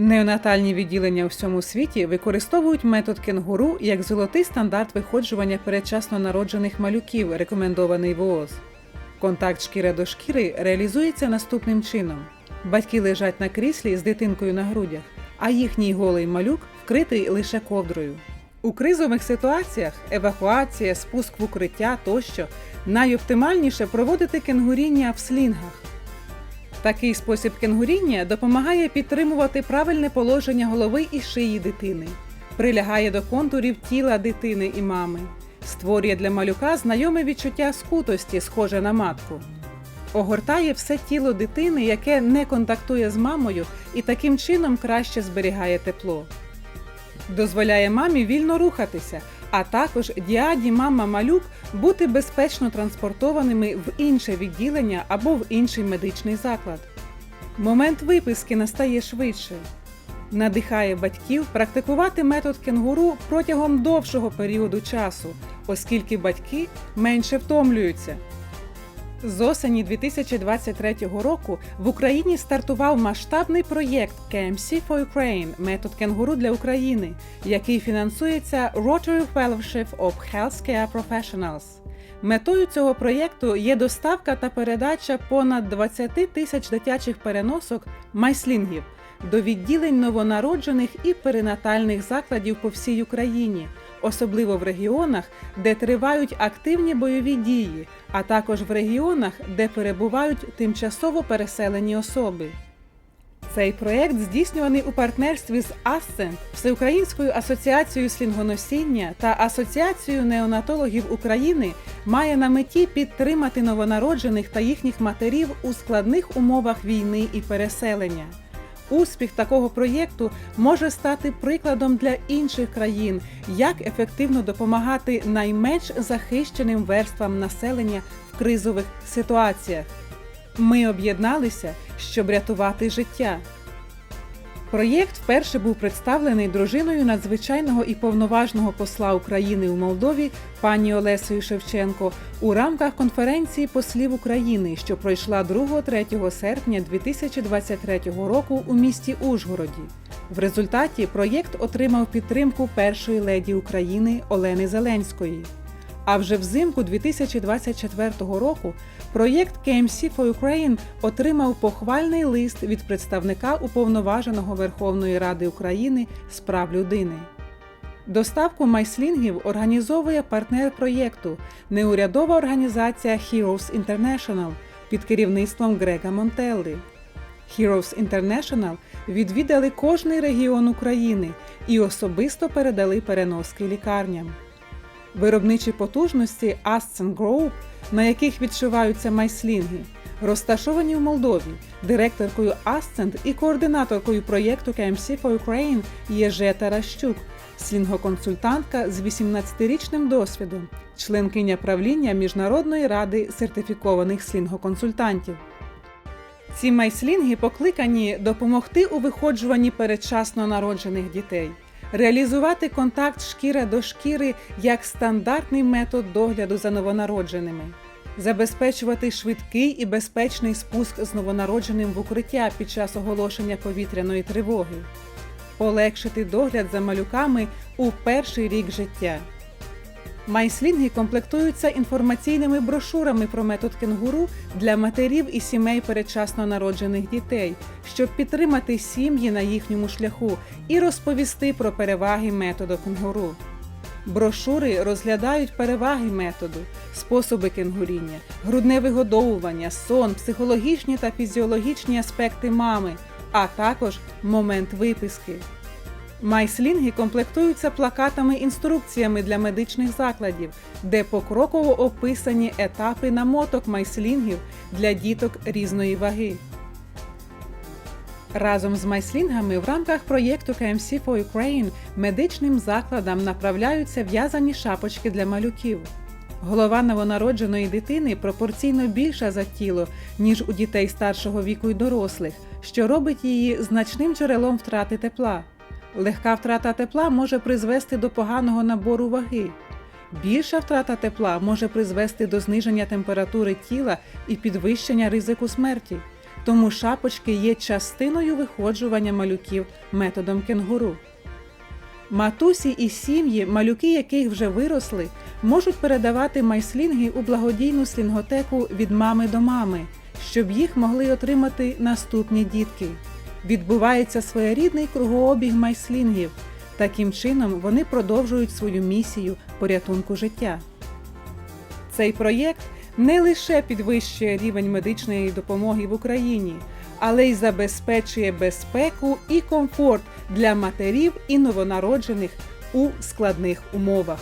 Неонатальні відділення у всьому світі використовують метод кенгуру як золотий стандарт виходжування передчасно народжених малюків, рекомендований ВООЗ. Контакт шкіра до шкіри реалізується наступним чином: батьки лежать на кріслі з дитинкою на грудях, а їхній голий малюк вкритий лише ковдрою. У кризових ситуаціях евакуація, спуск в укриття тощо найоптимальніше проводити кенгуріння в слінгах. Такий спосіб кенгуріння допомагає підтримувати правильне положення голови і шиї дитини, прилягає до контурів тіла дитини і мами, створює для малюка знайоме відчуття скутості, схоже на матку, огортає все тіло дитини, яке не контактує з мамою, і таким чином краще зберігає тепло. Дозволяє мамі вільно рухатися, а також діаді мама малюк бути безпечно транспортованими в інше відділення або в інший медичний заклад. Момент виписки настає швидше. Надихає батьків практикувати метод кенгуру протягом довшого періоду часу, оскільки батьки менше втомлюються. З осені 2023 року в Україні стартував масштабний проєкт KMC for Ukraine – метод кенгуру для України, який фінансується Rotary Fellowship of Healthcare Professionals. Метою цього проєкту є доставка та передача понад 20 тисяч дитячих переносок майслінгів до відділень новонароджених і перинатальних закладів по всій Україні, особливо в регіонах, де тривають активні бойові дії, а також в регіонах, де перебувають тимчасово переселені особи. Цей проєкт здійснюваний у партнерстві з Асцент, Всеукраїнською асоціацією слінгоносіння та Асоціацією неонатологів України має на меті підтримати новонароджених та їхніх матерів у складних умовах війни і переселення. Успіх такого проєкту може стати прикладом для інших країн, як ефективно допомагати найменш захищеним верствам населення в кризових ситуаціях. Ми об'єдналися, щоб рятувати життя. Проєкт вперше був представлений дружиною надзвичайного і повноважного посла України у Молдові пані Олесею Шевченко у рамках конференції послів України, що пройшла 2-3 серпня 2023 року у місті Ужгороді. В результаті проєкт отримав підтримку першої леді України Олени Зеленської. А вже взимку 2024 року проєкт KMC for Ukraine отримав похвальний лист від представника уповноваженого Верховної Ради України з прав людини. Доставку майслінгів організовує партнер проєкту неурядова організація Heroes International під керівництвом Грега Монтелли. Heroes International відвідали кожний регіон України і особисто передали переноски лікарням. Виробничі потужності Ascen Group, на яких відшиваються майслінги, розташовані в Молдові. Директоркою Ascent і координаторкою проєкту KMC for Ukraine є Жета Ращук, слінгоконсультантка з 18-річним досвідом, членкиня правління Міжнародної ради сертифікованих слінгоконсультантів. Ці майслінги покликані допомогти у виходжуванні передчасно народжених дітей реалізувати контакт шкіра до шкіри як стандартний метод догляду за новонародженими, забезпечувати швидкий і безпечний спуск з новонародженим в укриття під час оголошення повітряної тривоги, полегшити догляд за малюками у перший рік життя. Майслінги комплектуються інформаційними брошурами про метод кенгуру для матерів і сімей передчасно народжених дітей, щоб підтримати сім'ї на їхньому шляху і розповісти про переваги методу кенгуру. Брошури розглядають переваги методу, способи кенгуріння, грудне вигодовування, сон, психологічні та фізіологічні аспекти мами, а також момент виписки. Майслінги комплектуються плакатами-інструкціями для медичних закладів, де покроково описані етапи намоток майслінгів для діток різної ваги. Разом з майслінгами в рамках проєкту KMC for Ukraine медичним закладам направляються в'язані шапочки для малюків. Голова новонародженої дитини пропорційно більша за тіло, ніж у дітей старшого віку й дорослих, що робить її значним джерелом втрати тепла. Легка втрата тепла може призвести до поганого набору ваги. Більша втрата тепла може призвести до зниження температури тіла і підвищення ризику смерті. тому шапочки є частиною виходжування малюків методом кенгуру. Матусі і сім'ї, малюки яких вже виросли, можуть передавати майслінги у благодійну слінготеку від мами до мами, щоб їх могли отримати наступні дітки. Відбувається своєрідний кругообіг майслінгів. Таким чином вони продовжують свою місію порятунку життя. Цей проєкт не лише підвищує рівень медичної допомоги в Україні, але й забезпечує безпеку і комфорт для матерів і новонароджених у складних умовах.